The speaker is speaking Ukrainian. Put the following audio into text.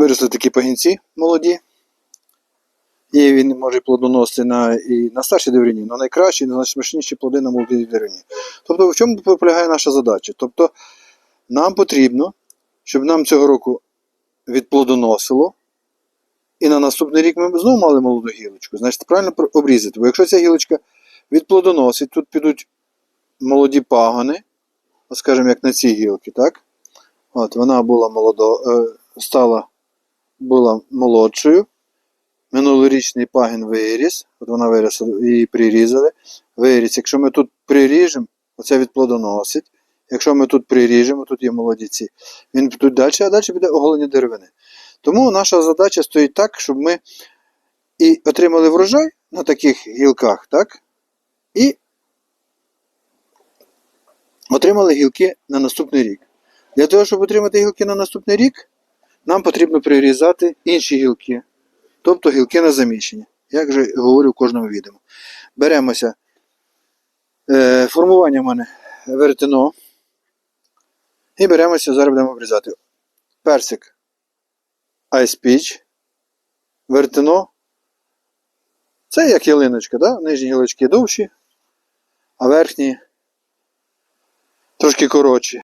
Виросли такі пагінці молоді. І він може плодоносити на, і на старшій деревині, але найкращі, найсмачніші плоди на молодій деревині. Тобто, в чому полягає наша задача? Тобто, нам потрібно, щоб нам цього року відплодоносило, і на наступний рік ми знову мали молоду гілочку. Значить, правильно обрізати. Бо якщо ця гілочка відплодоносить, тут підуть молоді пагони, скажімо, як на цій гілці, так? От, вона була молодо, е, стала була молодшою. Минулорічний пагін виріс, от вона виросла, її прирізали. Виріс. Якщо ми тут приріжемо, оце відплодоносить. Якщо ми тут приріжемо, тут є молодіці, він тут далі, а далі піде оголення деревини. Тому наша задача стоїть так, щоб ми і отримали врожай на таких гілках, так? І отримали гілки на наступний рік. Для того, щоб отримати гілки на наступний рік, нам потрібно прирізати інші гілки, тобто гілки на заміщення. Як вже говорю в кожному відео. Беремося. Е, формування в мене вертино. І беремося, зараз будемо обрізати. Персик Ice Peach. Вертино. Це як ялиночка, да? нижні гілочки довші, а верхні трошки коротші.